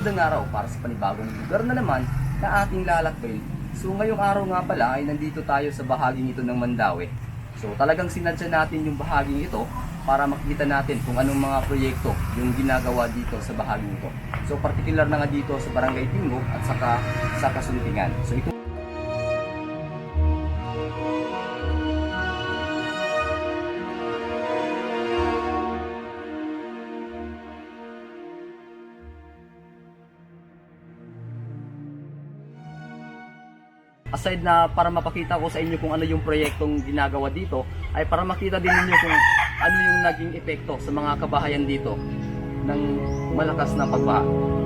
Magandang araw para sa panibagong lugar na naman na ating lalakbayin. So ngayong araw nga pala ay nandito tayo sa bahaging ito ng Mandawi. So talagang sinadya natin yung bahaging ito para makita natin kung anong mga proyekto yung ginagawa dito sa bahaging ito. So particular na nga dito sa Barangay Tingog at saka sa Kasuntingan. So ito aside na para mapakita ko sa inyo kung ano yung proyektong ginagawa dito, ay para makita din ninyo kung ano yung naging epekto sa mga kabahayan dito ng malakas na pagbaha.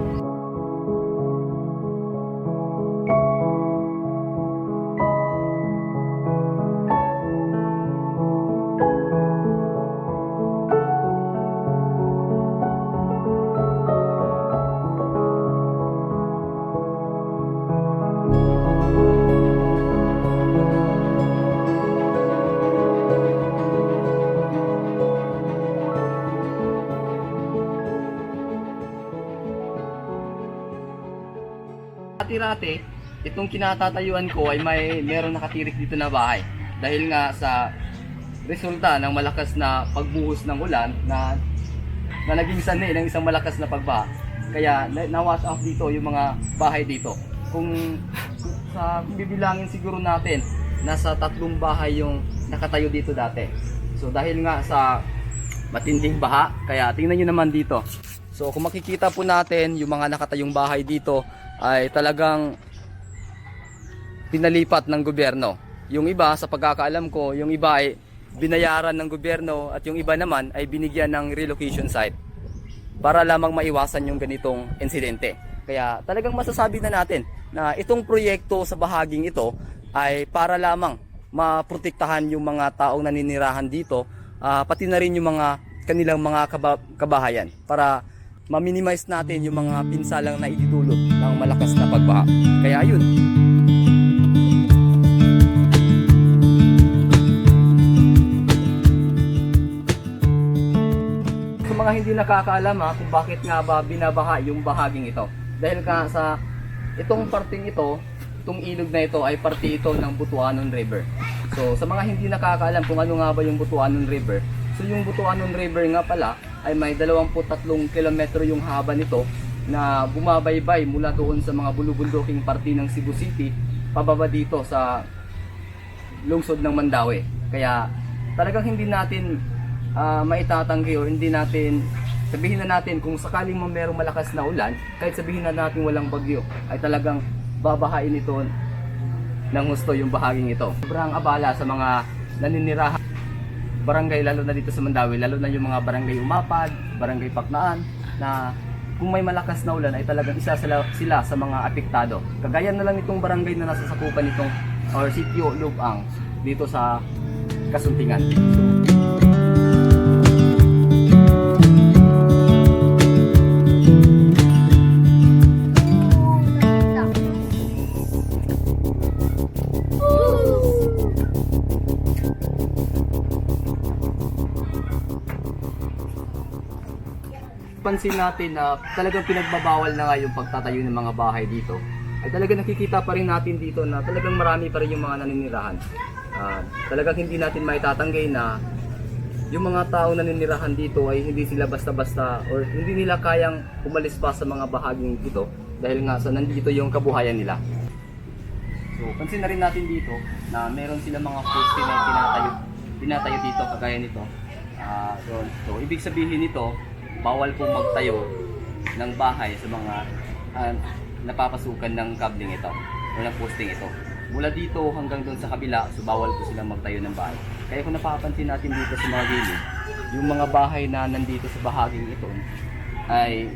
Dati-rate, itong kinatatayuan ko ay may meron nakatirik dito na bahay. Dahil nga sa resulta ng malakas na pagbuhos ng ulan na na naging sanhi ng isang malakas na pagbaha. Kaya na- na-wash off dito yung mga bahay dito. Kung sa bibilangin siguro natin, nasa tatlong bahay yung nakatayo dito dati. So dahil nga sa matinding baha, kaya tingnan nyo naman dito. So kung makikita po natin yung mga nakatayong bahay dito ay talagang pinalipat ng gobyerno. Yung iba sa pagkakaalam ko, yung iba ay binayaran ng gobyerno at yung iba naman ay binigyan ng relocation site para lamang maiwasan yung ganitong insidente. Kaya talagang masasabi na natin na itong proyekto sa bahaging ito ay para lamang maprotektahan yung mga taong naninirahan dito, ah, pati na rin yung mga kanilang mga kaba- kabahayan para ma-minimize natin yung mga pinsalang na idudulot ng malakas na pagbaha. Kaya yun, Sa mga hindi nakakaalam ha, kung bakit nga ba binabaha yung bahaging ito. Dahil ka sa itong parting ito, itong ilog na ito ay parte ito ng Butuanon River. So sa mga hindi nakakaalam kung ano nga ba yung Butuanon River, so yung Butuanon River nga pala ay may 23 kilometro yung haba nito na bumabaybay mula doon sa mga bulubunduking parte ng Cebu City pababa dito sa lungsod ng Mandawi. Kaya talagang hindi natin ah, maitatanggi o hindi natin sabihin na natin kung sakaling merong malakas na ulan, kahit sabihin na natin walang bagyo, ay talagang babahain ito ng gusto yung bahaging ito. Sobrang abala sa mga naninirahan barangay lalo na dito sa Mandawi, lalo na yung mga barangay Umapad, barangay Paknaan na kung may malakas na ulan ay talagang isa sila, sila sa mga apektado. Kagaya na lang itong barangay na nasa sakupan nitong or sitio Lubang dito sa Kasuntingan. So, pansin natin na talagang pinagbabawal na nga yung pagtatayo ng mga bahay dito, ay talagang nakikita pa rin natin dito na talagang marami pa rin yung mga naninirahan. Ah, talagang hindi natin maitatanggi na yung mga tao na naninirahan dito ay hindi sila basta-basta or hindi nila kayang umalis pa sa mga bahaging dito dahil nga sa nandito yung kabuhayan nila. So, pansin na rin natin dito na meron sila mga poste na tinatayo, tinatayo dito kagaya nito. Ah, so, so, ibig sabihin nito, bawal pong magtayo ng bahay sa mga ah, napapasukan ng kabling ito o ng posting ito. Mula dito hanggang doon sa kabila, so bawal po silang magtayo ng bahay. Kaya kung napapansin natin dito sa mga gilid, yung mga bahay na nandito sa bahaging ito ay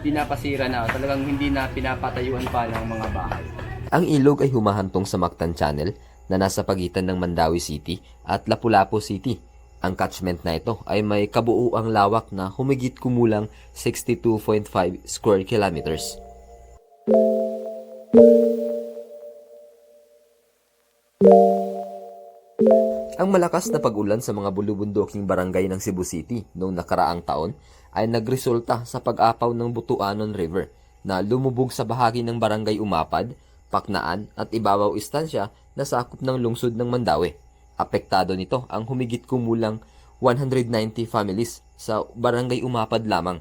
pinapasira na, talagang hindi na pinapatayuan pa ng mga bahay. Ang ilog ay humahantong sa Mactan Channel na nasa pagitan ng Mandawi City at Lapu-Lapu City. Ang catchment na ito ay may kabuuang lawak na humigit kumulang 62.5 square kilometers. Ang malakas na pag-ulan sa mga bulubunduking barangay ng Cebu City noong nakaraang taon ay nagresulta sa pag-apaw ng Butuanon River na lumubog sa bahagi ng barangay Umapad, Paknaan at Ibabaw Istansya na sakop ng lungsod ng Mandawi. Apektado nito ang humigit kumulang 190 families sa barangay Umapad lamang.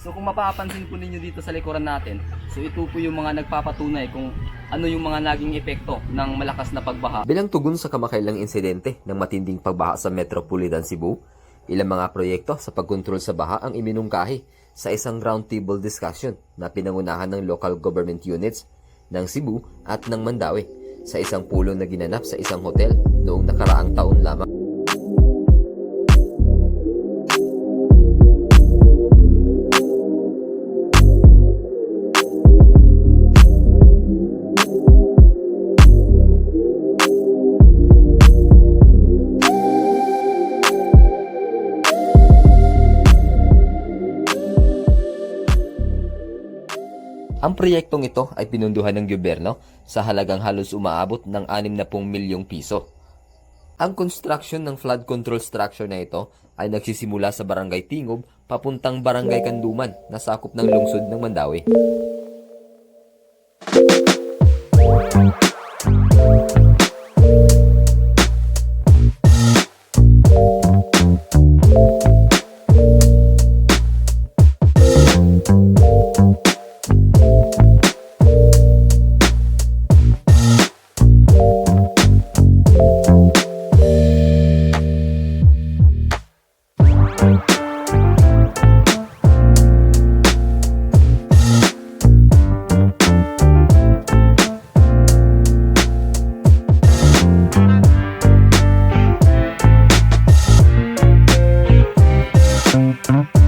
So kung mapapansin po ninyo dito sa likuran natin, so ito po yung mga nagpapatunay kung ano yung mga naging epekto ng malakas na pagbaha. Bilang tugon sa kamakailang insidente ng matinding pagbaha sa Metropolitan Cebu, ilang mga proyekto sa pagkontrol sa baha ang iminungkahi sa isang roundtable discussion na pinangunahan ng local government units ng Cebu at ng Mandawi sa isang pulong na ginanap sa isang hotel noong nakaraang taon lamang. Ang proyektong ito ay pinunduhan ng gobyerno sa halagang halos umaabot ng 60 milyong piso. Ang construction ng flood control structure na ito ay nagsisimula sa Barangay Tingob papuntang Barangay Kanduman na sakop ng lungsod ng Mandawi.